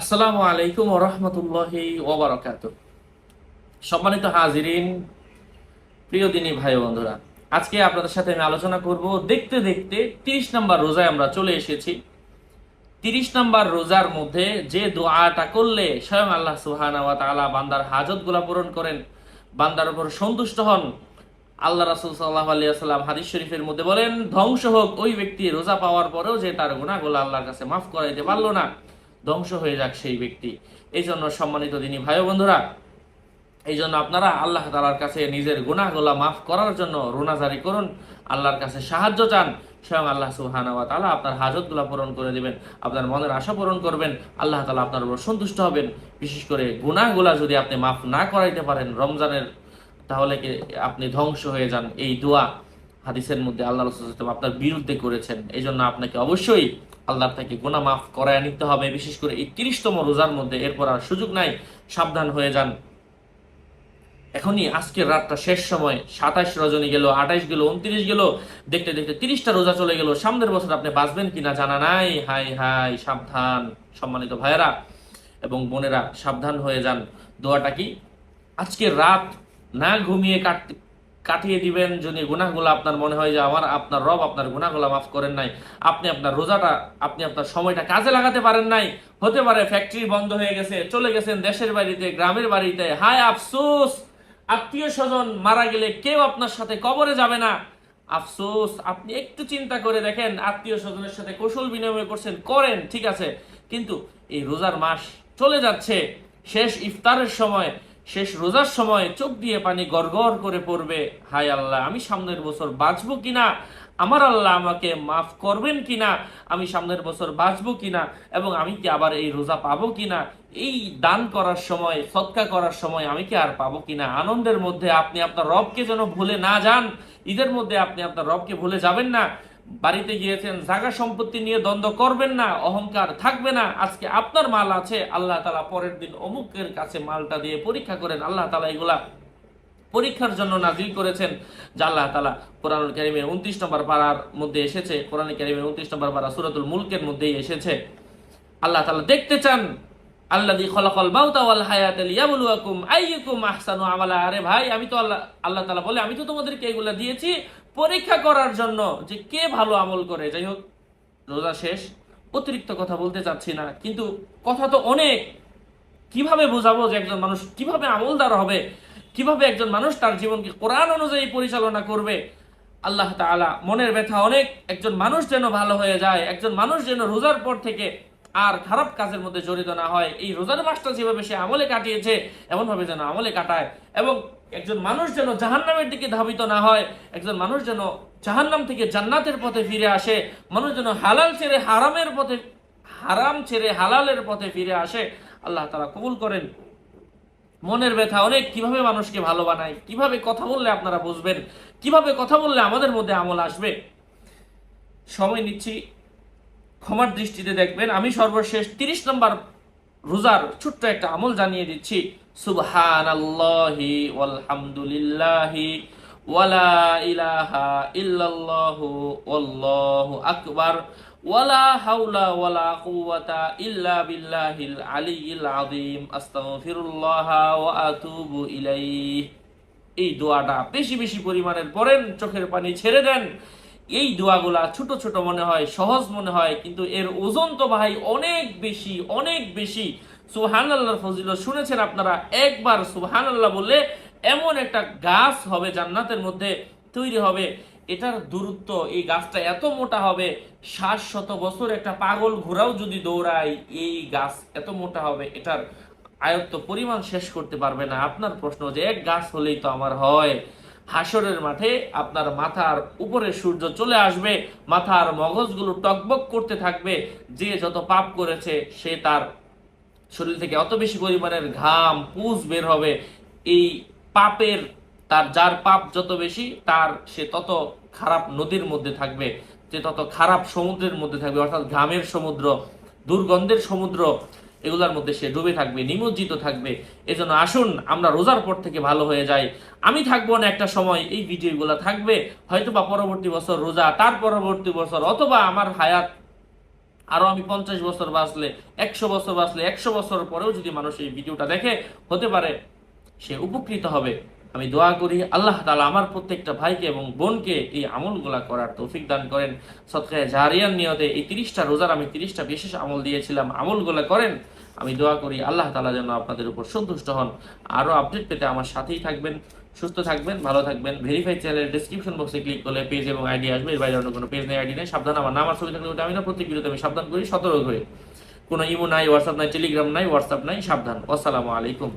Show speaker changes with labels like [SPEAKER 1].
[SPEAKER 1] আসসালামু আলাইকুম রহমতুল্লাহি ওবরাকাত সম্মানিত হাজিরিন, প্রিয় দিনী ভাই বন্ধুরা, আজকে আপনাদের সাথে আমি আলোচনা করব দেখতে দেখতে তিরিশ নম্বর রোজায় আমরা চলে এসেছি। তিরিশ নম্বর রোজার মধ্যে যে দোয়াটা করলে স্বয়ং আল্লাহ সুহানা ওয়া তাআলা বান্দার হাজতগুলা পূরণ করেন, বান্দার উপর সন্তুষ্ট হন, আল্লাহ রাসুল সাল্লাহ আলিয়াল্লাম হাদিস শরীফের মধ্যে বলেন, ধ্বংস হোক ওই ব্যক্তি রোজা পাওয়ার পরেও যে তার গুণাগুলো আল্লাহর কাছে মাফ করাইতে পারল না। ধ্বংস হয়ে যাক সেই ব্যক্তি। এই জন্য সম্মানিত দিনী ভাই বন্ধুরা এই জন্য আপনারা আল্লাহ তালার কাছে নিজের গুনাহগুলা মাফ করার জন্য রোনাজারি করুন, আল্লাহর কাছে সাহায্য চান, স্বয়ং আল্লাহ সুবহানাহু ওয়া তাআলা আপনার হাজতগুলা পূরণ করে দিবেন, আপনার মনের আশা পূরণ করবেন, আল্লাহ তালা আপনার উপর সন্তুষ্ট হবেন। বিশেষ করে গুনাহগুলা যদি আপনি মাফ না করাইতে পারেন রমজানের, তাহলে কি আপনি ধ্বংস হয়ে যান? এই দোয়া হাদিসের মধ্যে আল্লাহ রসুল আপনার বিরুদ্ধে করেছেন। এই জন্য আপনাকে অবশ্যই আল্লাহর থেকে গোনা মাফ করায় নিতে হবে। বিশেষ করে এই তিরিশতম রোজার মধ্যে এরপর আর সুযোগ নাই, সাবধান হয়ে যান। এখনই আজকের রাতটা শেষ সময় সাতাশ রজনী গেল, আঠাইশ গেল, উনত্রিশ গেল, দেখতে দেখতে তিরিশটা রোজা চলে গেল। সামনের বছর আপনি বাঁচবেন কিনা জানা নাই? হাই হাই, সাবধান, সম্মানিত ভাইয়েরা এবং বোনেরা, সাবধান হয়ে যান। দোয়াটা কি? আজকের রাত না ঘুমিয়ে কাটতে কাটিয়ে দিবেন যদি গুনাহগুলো আপনার মনে হয় যে আমার, আপনার রব আপনার গুনাহগুলো মাফ করেন নাই, আপনি আপনার রোজাটা, আপনি আপনার সময়টা কাজে লাগাতে পারেন নাই, হতে পারে ফ্যাক্টরি বন্ধ হয়ে গেছে, চলে গেছেন দেশের বাড়িতে, গ্রামের বাড়িতে, হায় আফসোস! আত্মীয় স্বজন মারা গেলে কেউ আপনার সাথে কবরে যাবে না। আফসোস, আপনি একটু চিন্তা করে দেখেন, আত্মীয় স্বজনের সাথে কৌশল বিনিময় করছেন, করেন, ঠিক আছে। কিন্তু এই রোজার মাস চলে যাচ্ছে, শেষ ইফতারের সময় শেষ রোজার সময় চোখ দিয়ে পানি গড়গড় করে পড়বে। হায় আল্লাহ, আমি সামনের বছর বাঁচবো কিনা? আমার আল্লাহ আমাকে মাফ করবেন কিনা? আমি সামনের বছর বাঁচবো কিনা? এবং আমি কি আবার এই রোজা পাবো কিনা? এই দান করার সময়, সৎকা করার সময় আমি কি আর পাবো কিনা? আনন্দের মধ্যে আপনি আপনার রবকে যেন ভুলে না যান। ঈদের মধ্যে আপনি আপনার রবকে ভুলে যাবেন না। বাড়িতে গিয়েছেন, জাগা সম্পত্তি নিয়ে দ্বন্দ্ব করবেন না, অহংকার থাকবে না, আজকে আপনার মাল আছে, আল্লাহ তালা পরের দিন অমুকের কাছে মালটা দিয়ে পরীক্ষা করেন, আল্লাহ তালা এগুলা পরীক্ষার জন্য নাজিল করেছেন, যা আল্লাহ তালা কোরআন কারিমের উনত্রিশ নম্বর পাড়ার মধ্যে এসেছে কোরআন কারিমের উনত্রিশ নম্বর পাড়া সুরাতুল মুলকের মধ্যেই এসেছে। আল্লাহ তালা দেখতে চান আল্লাদি খলাকল মাউতা ওয়াল হায়াত লিয়াবলুয়াকুম আইয়ুকুম আহসানু আমালা। আরে ভাই, আমি তো আল্লাহ আল্লাহ তাআলা বলে আমি তো তোমাদেরকে এগুলা দিয়েছি পরীক্ষা করার জন্য যে কে ভালো আমল করে। যাই হোক, রোজা শেষ, অতিরিক্ত কথা বলতে চাচ্ছি না, কিন্তু কথা তো অনেক। কীভাবে বোঝাবো যে একজন মানুষ কীভাবে আমলদার হবে? কীভাবে একজন মানুষ তার জীবনকে কোরআন অনুযায়ী পরিচালনা করবে? আল্লাহ তাআলা মনের ব্যথা অনেক। একজন মানুষ যেন ভালো হয়ে যায়, একজন মানুষ যেন রোজার পর থেকে আর খারাপ কাজের মধ্যে জড়িত না হয়। এই রোজার মাসটা যেভাবে সে আমলে কাটিয়েছে, এমনভাবে যেন আমলে কাটায় এবং একজন মানুষ যেন জাহান্নামের দিকে ধাবিত না হয়, একজন মানুষ যেন জাহান্নাম থেকে জান্নাতের পথে ফিরে আসে, মানুষ যেন হালাল ছেড়ে হারামের পথে, হারাম ছেড়ে হালালের পথে ফিরে আসে, আল্লাহ তারা কবুল করেন। মনের ব্যথা অনেক, কীভাবে মানুষকে ভালো বানায়, কীভাবে কথা বললে আপনারা বুঝবেন, কীভাবে কথা বললে আমাদের মধ্যে আমল আসবে? সময় নিচ্ছি। ক্ষমার দৃষ্টিতে দেখবেন, আমি সর্বশেষ তিরিশ নম্বর রোজার ছোট্ট একটা আমল জানিয়ে দিচ্ছি। সুবহান আল্লাহি ওয়ালা ইলাহা ইল্লাল্লাহু আকবার ওয়ালা ইল্লা বিল্লাহিল এই দোয়াটা বেশি বেশি পরিমাণের পড়েন, চোখের পানি ছেড়ে দেন। এই দোয়াগুলা ছোট ছোট মনে হয়, সহজ মনে হয়, কিন্তু এর ওজন তো ভাই অনেক বেশি অনেক বেশি। সুহান আল্লাহর ফজিলত, শুনেছেন আপনারা? একবার সুহান আল্লাহ বললে এমন একটা গাছ হবে জান্নাতের মধ্যে তৈরি হবে। এটার দূরত্ব, এই গাছটা এত মোটা হবে ষাট শত বছর একটা পাগল ঘোড়াও যদি দৌড়ায়, এই গাছ এত মোটা হবে, এটার আয়ত্ত পরিমাণ শেষ করতে পারবে না। আপনার প্রশ্ন যে, এক গাছ হলেই তো আমার হয়। হাসরের মাঠে আপনার মাথার উপরে সূর্য চলে আসবে, মাথার মগজগুলো টকবক করতে থাকবে, যে যত পাপ করেছে সে তার শরীর থেকে অত বেশি পরিমাণের ঘাম পুষ বের হবে। এই পাপের, তার যার পাপ যত বেশি, তার সে তত খারাপ নদীর মধ্যে থাকবে, যে তত খারাপ সমুদ্রের মধ্যে থাকবে, অর্থাৎ ঘামের সমুদ্র, দুর্গন্ধের সমুদ্র। এগুলার মধ্যে সে ডুবে থাকবে, নিমজ্জিত থাকবে। এজন্য আসুন, আমরা রোজার পর থেকে ভালো হয়ে যাই। আমি থাকব না একটা সময়, এই ভিডিওগুলো থাকবে। হয়তো বা পরবর্তী বছর রোজা, তার পরবর্তী বছর, অথবা আমার হায়াত আরও আমি পঞ্চাশ বছর বাঁচলে, একশো বছর বাঁচলে, একশো বছর পরেও যদি মানুষ এই ভিডিওটা দেখে, হতে পারে সে উপকৃত হবে। আমি দোয়া করি, আল্লাহ তালা আমার প্রত্যেকটা ভাইকে এবং বোনকে এই আমলগুলা করার তৌফিক দান করেন। সৎকায় জারিয়ান নিয়তে এই তিরিশটা রোজার আমি তিরিশটা বিশেষ আমল দিয়েছিলাম, আমলগুলা করেন। আমি দোয়া করি আল্লাহ তালা যেন আপনাদের উপর সন্তুষ্ট হন। আরও আপডেট পেতে আমার সাথেই থাকবেন, সুস্থ থাকবেন, ভালো থাকবেন। ভেরিফাই চ্যানেলের ডিসক্রিপশন বক্সে ক্লিক করলে পেজ এবং আইডি আসবে। এর বাইরে অন্য কোনো পেজ নেই আইডি নেই। সাবধান, আমার নাম আর ছবি থাকলে ওটা আমি না, প্রত্যেক ভিডিওতে আমি সাবধান করি, সতর্ক করি কোনো ইমো নাই হোয়াটসঅ্যাপ নাই টেলিগ্রাম নাই হোয়াটসঅ্যাপ নাই, সাবধান। আসসালামু আলাইকুম।